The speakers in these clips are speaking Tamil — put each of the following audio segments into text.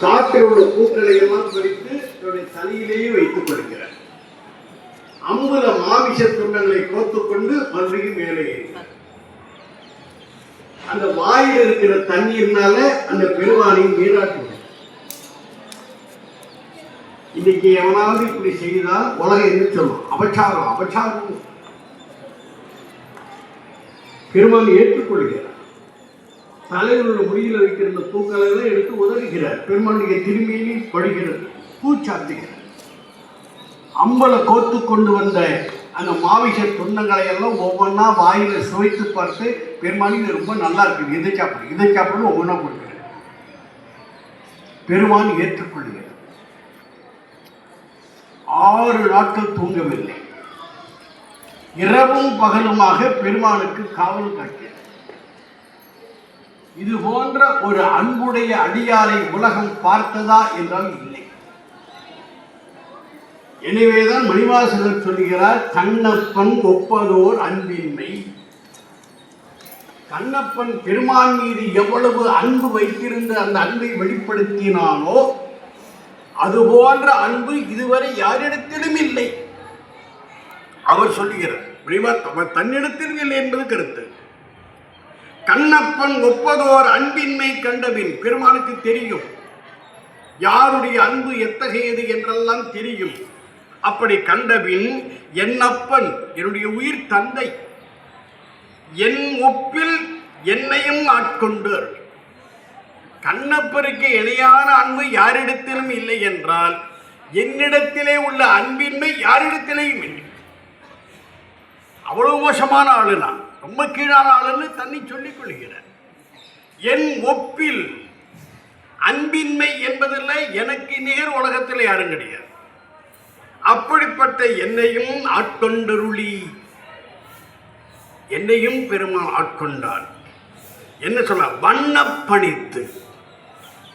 காட்டில் உள்ள பூக்களை எல்லாம் பறித்து தன்னுடைய தலையிலேயே வைத்துக் கொள்கிறார் அம்புல மாமிச துண்டங்களை கோத்துக் கொண்டு மறுபடியும் மேலே ஏறினார் அந்த வாயில் இருக்கிற தண்ணீர்னால அந்த பெருமானையும் நீராட்டி இன்னைக்கு எவனாவது இப்படி செய்தால் உலகம் என்ன சொல்லும்? அபச்சாரம் அபச்சாரம். பெருமான் ஏற்றுக்கொள்கிறார். தலைவருடைய முடியில் வைக்கிற பூக்களை எடுத்து உதவுகிறார். பெருமானுடைய திரும்பியிலும் படுகிறது பூச்சாத்துகிறார் அம்பலை கோத்து கொண்டு வந்த அந்த மாவிச துண்டங்களை எல்லாம் ஒவ்வொன்றா வாயில சுவைத்து பார்த்து பெருமானி இது ரொம்ப நல்லா இருக்குது. இதை சாப்பிடு இதை சாப்பிடு ஒவ்வொன்றா கொடுக்கிறார். பெருமான் ஏற்றுக்கொள்கிறார். ஆறு நாட்கள் தூங்கவில்லை. இரவும் பகலுமாக பெருமானுக்கு காவல் காக்கிறார் இது போன்ற ஒரு அன்புடைய அடியாரை உலகம் பார்த்ததா என்றால் இல்லை. எனவேதான் மணிவாசகர் சொல்லுகிறார் கண்ணப்பன் ஒப்பதோர் அன்பின்மை. கண்ணப்பன் பெருமான் மீது எவ்வளவு அன்பு வைத்திருந்து அந்த அன்பை வெளிப்படுத்தினானோ அது போன்ற அன்பு இதுவரை யாரிடத்திலும் இல்லை. அவர் சொல்லுகிறார் அவர் தன்னிடத்திலும் இல்லை என்பது கருத்து. கண்ணப்பன் ஒப்பதோர் அன்பின்மை கண்டபின் பெருமானுக்கு தெரியும். யாருடைய அன்பு எத்தகையது என்றெல்லாம் தெரியும். அப்படி கண்டபின் என்னப்பன் என்னுடைய உயிர் தந்தை. என் ஒப்பில் என்னையும் ஆட்கொண்டு கண்ணப்பருக்கு இணையான அன்பு யாரிடத்திலும் இல்லை என்றால் என்னிடத்திலே உள்ள அன்பின்மை யாரிடத்திலேயும் இல்லை. அவ்வளவு மோசமான ஆளு நான். ரொம்ப கீழான ஆளுன்னு தன்னை சொல்லிக் கொள்கிறார் என் ஒப்பில் அன்பின்மை என்பதில்லை எனக்கு நேர் உலகத்தில் யாரும் கிடையாது. அப்படிப்பட்ட என்னையும் ஆட்கொண்டருளி. என்னையும் பெருமாள் ஆட்கொண்டார். என்ன சொல்ல வண்ணப்பணித்து.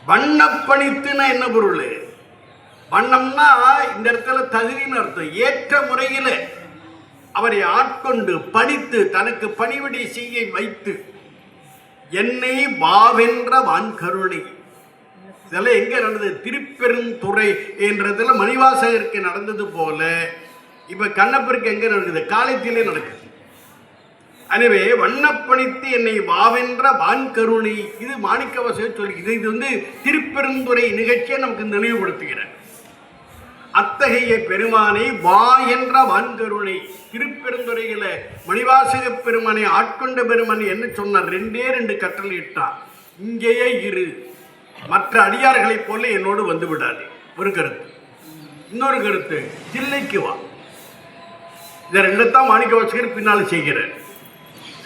வண்ணப்பணித்துன்னா என்ன பொருள்? வண்ணம்னா இந்த இடத்துல தகுதின்னு அர்த்தம். ஏற்ற முறையில். அவரை ஆட்கொண்டு படித்து தனக்கு பணிவிடை செய்ய வைத்து என்னை வாவென்ற வான்கருணை. இதெல்லாம் எங்க நடந்தது? திருப்பெருந்துறை என்றதுல மணிவாசகருக்கு நடந்தது போல இப்ப கண்ணப்பருக்கு எங்க நடக்குது காலத்திலே நடக்குது. எனவே வண்ணப்பணித்து என்னை வாவென்ற வான்கருணை இது மாணிக்கவாசகர் சொல்லி இது வந்து திருப்பெருந்துறை நிகழ்ச்சியை நமக்கு நினைவுபடுத்துகிறேன் அத்தகைய பெருமானை வா என்ற வான்கருணை. திருப்பெருந்துறையில மணிவாசக பெருமானை ஆட்கொண்ட பெருமான் என்ன சொன்னார் ரெண்டே ரெண்டு கட்டளை இட்டார். இங்கேயே இரு. மற்ற அடியார்களைப் போல என்னோடு வந்து விடாது. ஒரு கருத்து. இன்னொரு கருத்து தில்லைக்கு வா. இதை ரெண்டுத்தான் மாணிக்க வாசகர் பின்னால் செய்கிறார்.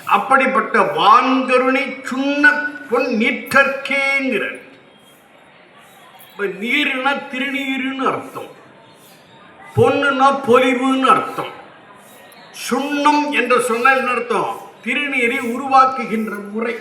அப்படிப்பட்ட வான்கருணை சுண்ண பொன் நீற்றற்கேங்கிறார் இப்போ நீர்னா திருநீருன்னு அர்த்தம். பொண்ணுன்னா பொலிவுன்னு அர்த்தம். சுண்ணம் என்று சொன்னால் என்ன அர்த்தம். திருநீரை உருவாக்குகின்ற முறை.